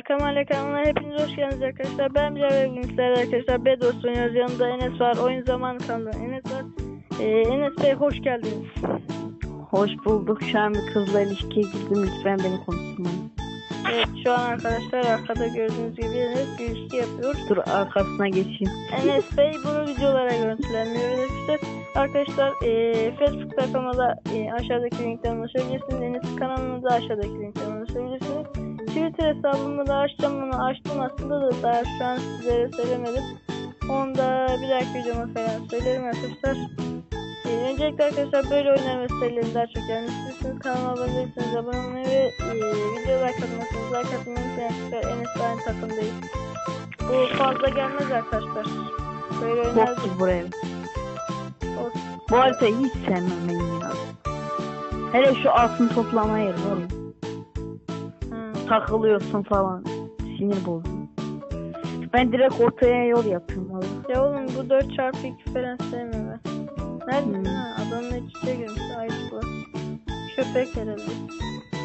Akamalle kanalına hepiniz hoş geldiniz arkadaşlar. Ben Bilal ve sizlerle arkadaşlar Bedos oynuyoruz. Yanımda Enes var. Oyun zamanı kanalı Enes var. Ee, Enes Bey hoş geldiniz. Hoş bulduk. Şu an bir kızla ilişkiye girdim. Lütfen beni konuşmayın. Evet şu an arkadaşlar arkada gördüğünüz gibi Enes bir ilişki yapıyor. Dur arkasına geçeyim. Enes Bey bunu videolara görüntülendiriyor arkadaşlar. Arkadaşlar ee, Facebook kanalıma e, aşağıdaki linkten ulaşabilirsiniz. Enes kanalına da aşağıdaki linkten ulaşabilirsiniz. Twitter hesabımı da açacağım bunu açtım aslında da daha şu an sizlere söylemedim. Onu da bir dahaki videoma falan söylerim arkadaşlar. Ee, öncelikle arkadaşlar böyle oyunlar ve serilerin daha çok gelmek istiyorsanız kanalıma abone değilseniz abone olmayı ve e, videoya like atmazsanız like atmayı unutmayın arkadaşlar. Enes aynı takımdayız. Bu fazla gelmez arkadaşlar. Böyle gibi buraya. Bu haritayı hiç sevmem benim ya. Hele şu altın toplama yeri var. Takılıyorsun falan. Sinir bozucu. Ben direkt ortaya yol yapıyorum valla. Ya oğlum bu 4 çarpı 2 falan sevmiyorum ben. Neredesin Hmm. ha? Adamın iç içe girmiş. Ayıp bu. Köpek herhalde.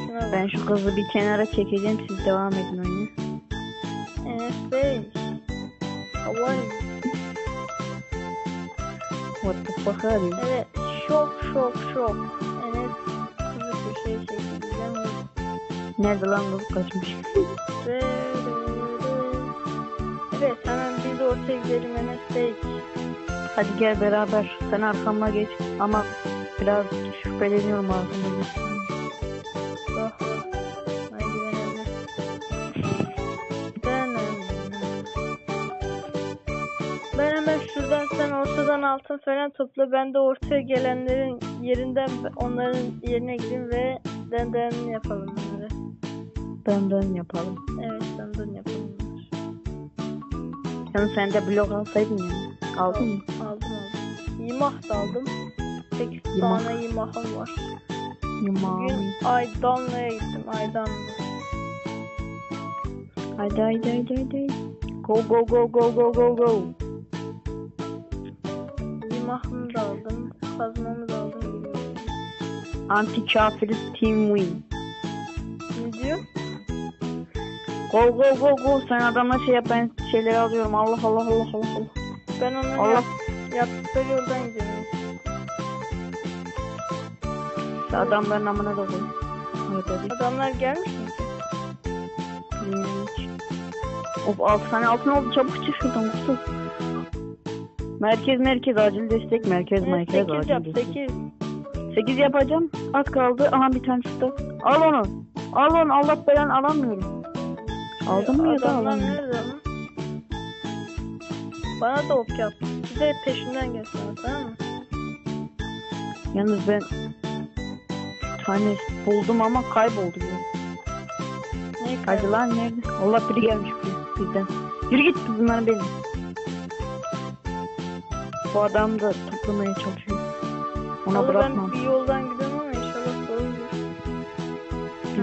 Şuna bak. Ben şu kızı bir kenara çekeceğim. Siz devam edin oyuna. Enes Bey. How are you? What the fuck are you? Evet. Şok şok şok. Enes kızı köşeye çekti. Nerede lan bu kaçmış? Evet hemen biz de ortaya gidelim Enes Bey. Hadi gel beraber. Sen arkamda geç. Ama biraz şüpheleniyorum arkamda. Oh. Ben hemen şuradan sen ortadan altın falan topla. Ben de ortaya gelenlerin yerinden onların yerine gideyim ve denden yapalım bunları. Dön yapalım. Evet denden yapalım bunları. Sen de blok alsaydın ya. Aldın mı? Aldım aldım. Yimah da aldım. 8 Yimah. tane yimahım var. Yumağım. Bugün Aydanlı'ya gittim. Aydanlı. Haydi haydi haydi haydi. Go go go go go go go. Yimahımı da aldım. Kazmamı da aldım. Anti kafiriz team win. Ne diyor? Go go go go. Sen adamla şey yap ben şeyleri alıyorum. Allah Allah Allah Allah Allah. Ben onu Allah. yap, yaptıkları yoldan gidiyorum. İşte adamların amına da koy. Evet. Adamlar gelmiş mi? Hiç. Of 6 tane altın oldu. Çabuk çık şuradan kusur. Merkez merkez acil destek merkez Evet, merkez 8 acil yap destek. 8. 8 yapacağım. Az kaldı. Aha bir tane çıktı. Al onu. Al onu. Allah belanı alamıyorum. Aldın mı ya da Adamlar mı? nerede? Bana da ok yap. Bir de peşimden gelsin tamam mı? Yalnız ben bir tane buldum ama kayboldu. Ya. Neyi Hadi kaybettin? lan nerede? Allah biri gelmiş bir- birden. Yürü git bunlar benim. Bu adam da toplamaya çalışıyor. Ona Vallahi bırakmam. Ben bir yoldan gidiyorum ama inşallah doğrudur.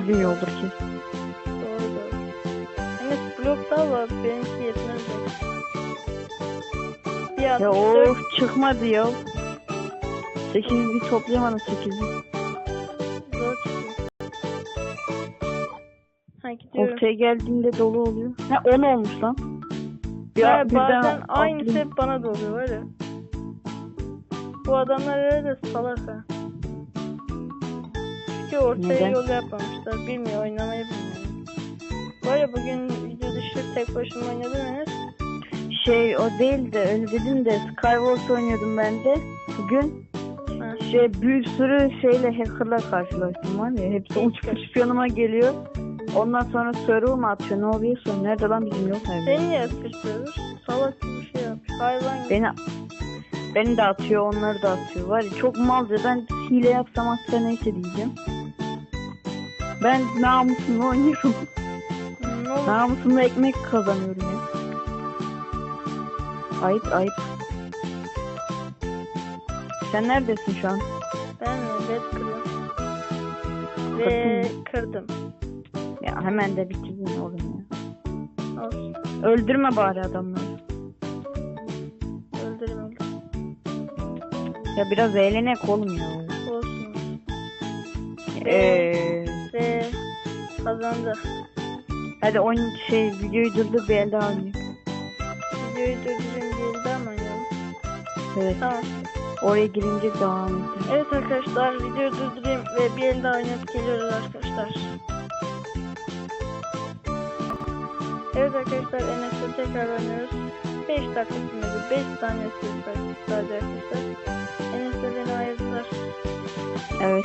Bizim yoldur ki. Var. Benimki yetmez. Bir Ya 64 of çıkmadı ya. 8 bir toplayamadım 8'i. zor çıkıyor. Ha gidiyorum. Ortaya geldiğinde dolu oluyor. Ha 10 olmuş lan. Ya birden bazen aynısı hep bana da oluyor var ya. Bu adamlar öyle salak ha. Çünkü ortaya Neden? yol yapmamışlar. Bilmiyor oynamayı bilmiyor. Var ya bugün dışı tek başıma oynadım. Şey o değil de öyle dedim de Skywars oynuyordum ben de bugün. Ha. Şey bir sürü şeyle hackerlar karşılaştım var ya hepsi uç uç yanıma geliyor. Ondan sonra server mı atıyor ne oluyor sonra nerede lan bizim yol sahibi? Seni niye sıkıştırır? Salak bir şey yapmış. Hayvan gibi. Beni beni de atıyor onları da atıyor. Var ya çok malca ben hile yapsam atsa neyse diyeceğim. Ben namusumla oynuyorum. Oldu? Namusumla ekmek kazanıyorum ya. Ayıp ayıp. Sen neredesin şu an? Ben? Red kırıyorum. Ve kırdım. Ya hemen de bitirdin oğlum ya. Olsun. Öldürme bari adamları. Öldürüm. Ya biraz eğlenek oğlum ya. Olsun. Eee Ve kazandı. Hadi oyun şey videoyu durdur bir elde oynayalım. Videoyu durdurayım bir elde ama oynayalım. Evet. Tamam. Oraya girince devam edelim. Evet arkadaşlar videoyu durdurayım ve bir elde oynayıp geliyoruz arkadaşlar. Evet arkadaşlar Enes'le tekrar oynuyoruz. 5 dakika sürmedi. 5 saniye sürdü sadece arkadaşlar. Enes'le beni ayırdılar. Evet.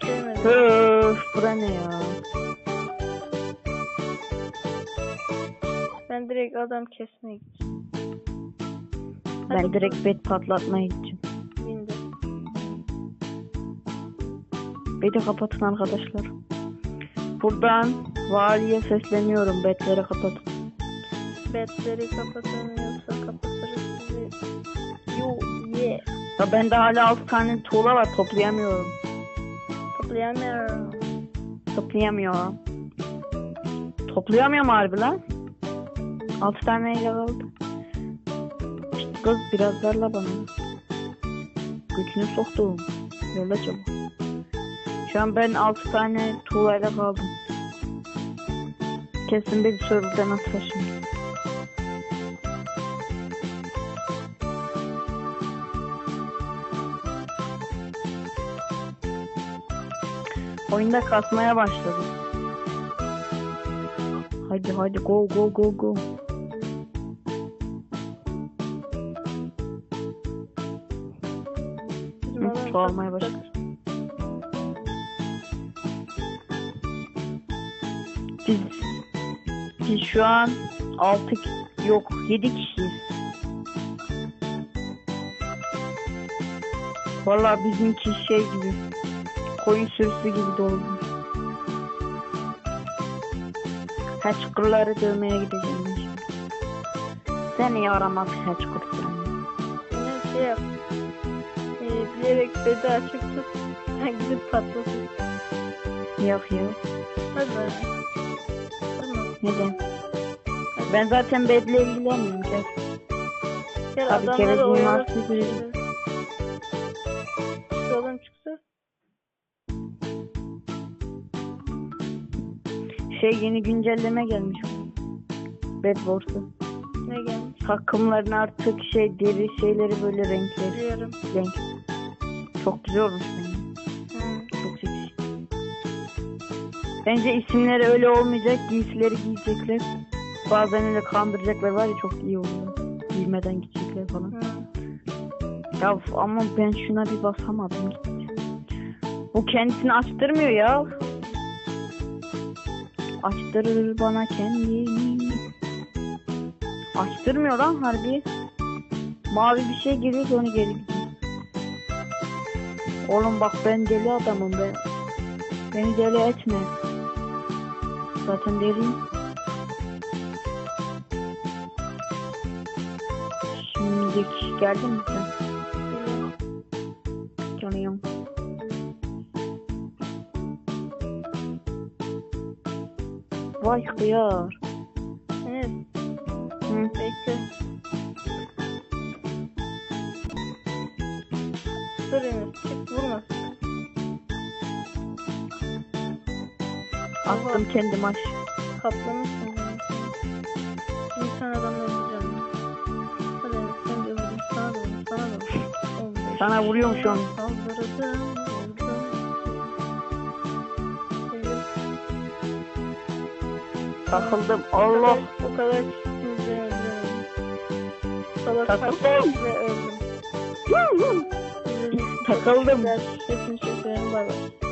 Sevmedim. Bura ne ya? Ben direkt adam kesmeye gideceğim. Ben direkt bet patlatmaya gideceğim. Bindim. Beti kapatın arkadaşlar. Buradan valiye sesleniyorum. Betleri kapatın. Betleri kapatın yoksa kapatırız sizi. Yo yeah. Ya bende hala 6 tane tuğla var toplayamıyorum. Toplayamıyorum. Toplayamıyorum. Toplayamıyorum harbi lan. 6 tane ile kaldı. İşte kız biraz darla bana. Gücünü soktum. Yola çabuk. Şu an ben 6 tane tuğlayla kaldım. Kesin bir serverden atsa Oyunda kasmaya başladı. Hadi hadi go go go go. Çoğalmaya başladı. Biz biz şu an 6 yok 7 kişiyiz. Vallahi bizimki şey gibi koyun sürüsü gibi doldu. Hatchkırları dövmeye gideceğim. Seni yaramaz Hatchkır seni. Ne şey yap. Ee, bilerek bedi açık tut. Sen gidip patlasın. Yok yok. Hadi. Tamam. Neden? Ben zaten bedle ilgilenmiyorum ki. Gel Abi, adamları kerezin Şey yeni güncelleme gelmiş. Bed Wars'ı. Ne gelmiş? Takımların artık şey deri şeyleri böyle renkleri Biliyorum. renk. Çok güzel olmuş. Hı. Çok seksi. Bence isimleri öyle olmayacak. Giysileri giyecekler. Bazen öyle kandıracaklar var ya çok iyi oluyor. Giymeden gidecekler falan. Hı. Ya ama ben şuna bir basamadım. Bu kendisini açtırmıyor ya. Açtırır bana kendini. Açtırmıyor lan harbi. Mavi bir şey geliyor sonra geri gidiyor. Oğlum bak ben deli adamım ben. Beni deli etme. Zaten deliyim. Şimdilik geldin mi sen? Biliyorum. Vay hıyar. Evet. Hı. Bekle. Dur Enes. Çık vurma. Attım kendim aş. Katlamışsın. sen adamı öldüreceğim. Hadi Enes sen de öldür. Sana da vurayım. Sana da. Oldu. Sana vuruyorum şu an. Saldırdım. Takıldım. Allah. O kadar. Salak Takıldım. öldüm. Takıldım. Hepinize. Bay bay.